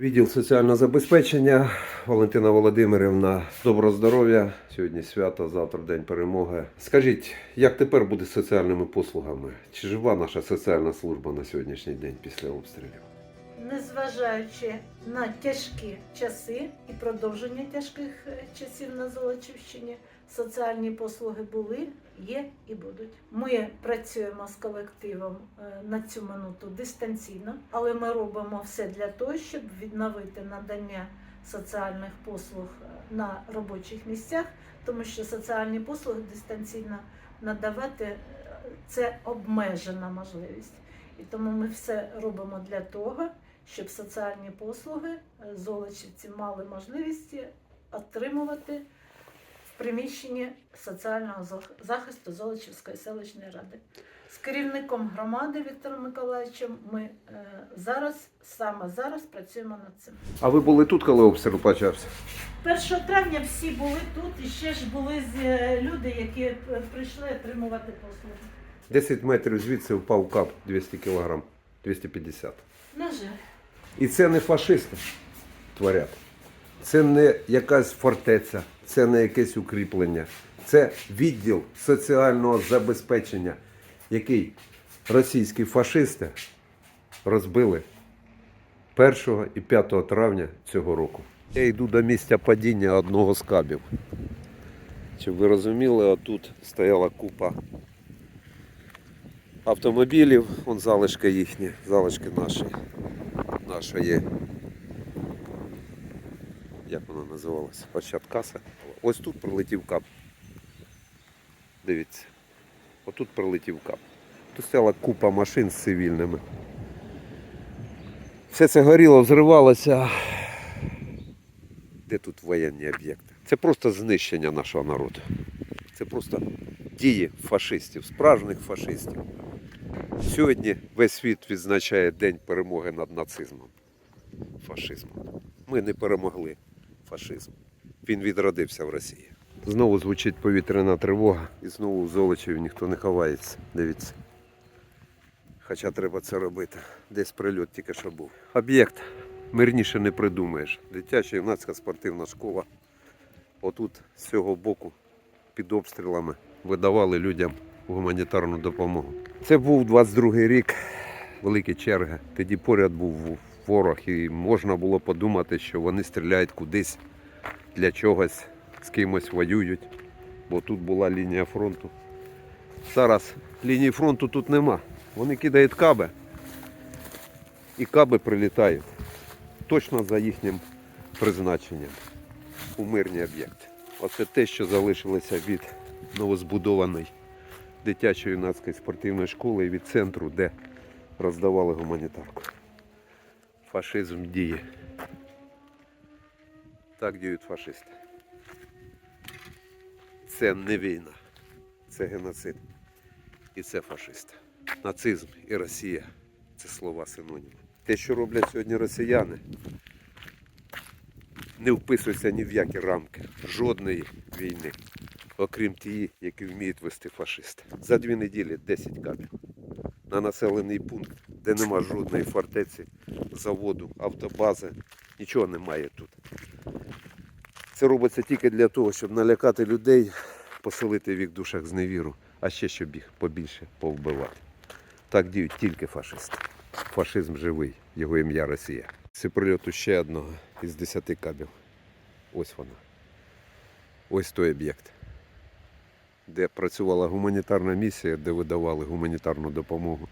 Відділ соціального забезпечення Валентина Володимирівна. Доброго здоров'я. Сьогодні свято, завтра день перемоги. Скажіть, як тепер буде з соціальними послугами? Чи жива наша соціальна служба на сьогоднішній день після обстрілів? Незважаючи на тяжкі часи і продовження тяжких е, часів на Золочівщині, соціальні послуги були, є і будуть. Ми працюємо з колективом е, на цю минуту дистанційно, але ми робимо все для того, щоб відновити надання соціальних послуг е, на робочих місцях, тому що соціальні послуги дистанційно надавати це обмежена можливість. І тому ми все робимо для того, щоб соціальні послуги е, золочівці мали можливість отримувати в приміщенні соціального захисту Золочівської селищної ради. З керівником громади Віктором Миколаївичем ми е, зараз, саме зараз працюємо над цим. А ви були тут, коли обстріл почався? 1 травня всі були тут і ще ж були з- е, люди, які прийшли отримувати послуги. 10 метрів звідси впав кап 200 кг, 250. На жаль. І це не фашисти творять. Це не якась фортеця, це не якесь укріплення. Це відділ соціального забезпечення, який російські фашисти розбили 1 і 5 травня цього року. Я йду до місця падіння одного з кабів. Щоб ви розуміли, отут стояла купа автомобілів, вон залишки їхні, залишки наші нашої. Як вона називалася? Початкаса. Ось тут прилетів кап. Дивіться. Отут прилетів кап. Тут стояла купа машин з цивільними. Все це горіло, взривалося. Де тут воєнні об'єкти? Це просто знищення нашого народу. Це просто дії фашистів, справжніх фашистів. Сьогодні весь світ відзначає День перемоги над нацизмом, фашизмом. Ми не перемогли фашизм. Він відродився в Росії. Знову звучить повітряна тривога, і знову в Золочеві ніхто не ховається. Дивіться. Хоча треба це робити. Десь прильот тільки що був. Об'єкт мирніше не придумаєш. Дитяча юнацька спортивна школа. Отут з цього боку під обстрілами видавали людям гуманітарну допомогу. Це був 22-й рік, великі черги. Тоді поряд був ворог, і можна було подумати, що вони стріляють кудись для чогось, з кимось воюють, бо тут була лінія фронту. Зараз лінії фронту тут нема. Вони кидають каби, і каби прилітають точно за їхнім призначенням у мирні об'єкти. Оце те, що залишилося від новозбудованої дитячої юнацької спортивної школи і від центру, де роздавали гуманітарку. Фашизм діє. Так діють фашисти. Це не війна, це геноцид. І це фашисти. Нацизм і Росія це слова синоніми. Те, що роблять сьогодні росіяни, не вписується ні в які рамки жодної війни, окрім тієї, які вміють вести фашисти. За дві неділі 10 кабів на населений пункт, де нема жодної фортеці, заводу, автобази, нічого немає тут. Це робиться тільки для того, щоб налякати людей, поселити в їх душах зневіру, а ще щоб їх побільше повбивати. Так діють тільки фашисти. Фашизм живий, його ім'я Росія. Це прильоту ще одного із десяти кабів. Ось вона. Ось той об'єкт, де працювала гуманітарна місія, де видавали гуманітарну допомогу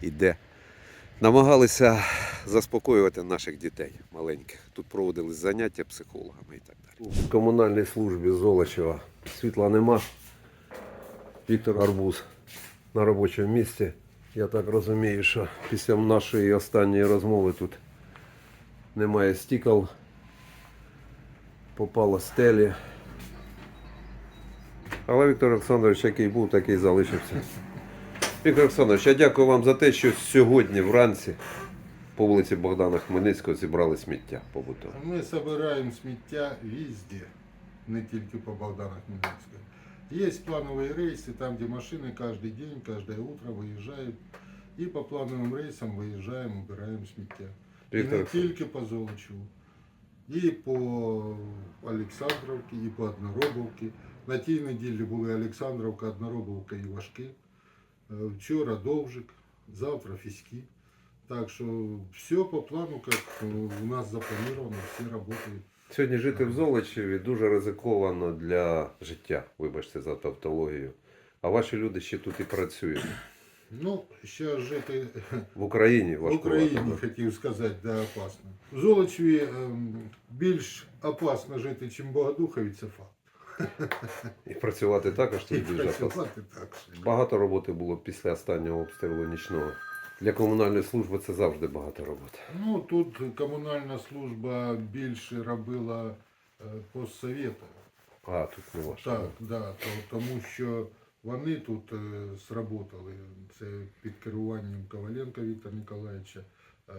і де намагалися заспокоювати наших дітей маленьких. Тут проводились заняття психологами і так далі. В комунальній службі Золочева світла нема. Віктор Арбуз на робочому місці. Я так розумію, що після нашої останньої розмови тут немає стікол, попало стелі. Але Віктор Олександрович, який був, такий залишився. Віктор Олександрович, я дякую вам за те, що сьогодні вранці по вулиці Богдана Хмельницького зібрали сміття побутове. Ми збираємо сміття везде, не тільки по Богдана Хмельницького. Є планові рейси, там, де машини кожен день, кожне утро виїжджають. І по плановим рейсам виїжджаємо, убираємо сміття. І не тільки по Золочеву, і по Олександровці, і по Одноробовці. На тій неділі були Олександровка, Одноробовка і Важки. Е, Вчора Довжик, завтра Фіськи. Так що все по плану, як е, у нас заплановано, всі працюють. сьогодні жити в Золочеві дуже ризиковано для життя, вибачте за тавтологію. А ваші люди ще тут і працюють. Ну, ще жити В Україні важко. в. Україні, хотів сказати, да, опасно. В Золочеві ем, більш опасно жити, ніж в Богодухові, це факт. І працювати також тут дуже працювати так. Багато роботи було після останнього обстрілу нічного. Для комунальної служби це завжди багато роботи. Ну, тут комунальна служба більше робила е, постсовєту. А, тут не ваше. Так, да, то, тому що вони тут е, сработали. Це під керуванням Коваленка Віктора Ніколаєвича, е,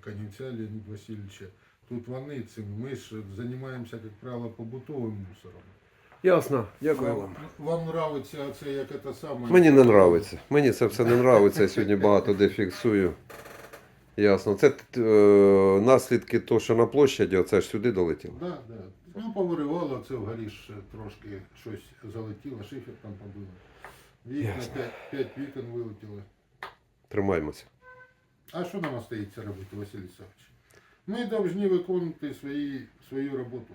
Канівця Леоніда Васильовича. Тут вони цим. Ми ж займаємося, як правило, побутовим мусором. Ясно, дякую вам. Вам нравиться це як це саме? Мені не нравиться. Мені це все не нравиться. Я сьогодні багато де фіксую. Ясно. Це е, наслідки того, що на площаді, оце ж сюди долетіло. Да, да. Ну, повиривало, це вгорі ж трошки щось залетіло, шифер там побило. Вікна, Ясно. п'ять, п'ять вікон вилетіло. Тримаємося. А що нам остається робити, Василь Ісович? Ми повинні виконувати свої, свою роботу.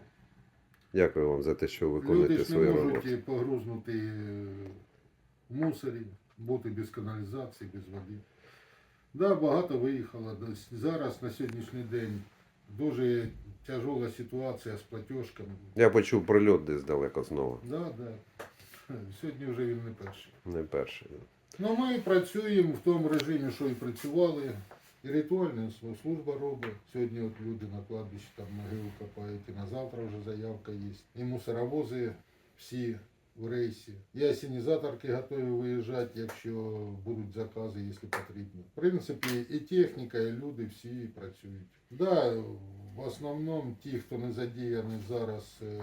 Дякую вам за те, що ви Люди виконуєте ж не свою можуть роботу. погрузнути е, в мусорі, бути без каналізації, без води. Да, багато виїхало. Зараз на сьогоднішній день дуже тяжела ситуація з платіжками. Я почув прильот десь далеко знову. Да, да. Сьогодні вже він не перший. Не перший. Ну, ми працюємо в тому режимі, що і працювали. І ритуальна св- служба робить. Сьогодні от люди на кладбищі там могилу копають, і на завтра вже заявка є. І мусоровози всі в рейсі. І осінізаторки готові виїжджати, якщо будуть закази, якщо потрібно. В принципі, і техніка, і люди всі працюють. Да, в основному ті, хто не задіяний зараз е,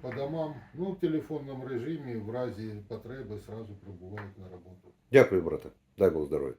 по домам, ну в телефонному режимі в разі потреби зразу прибувають на роботу. Дякую, брате. Дай Бог здоров'я.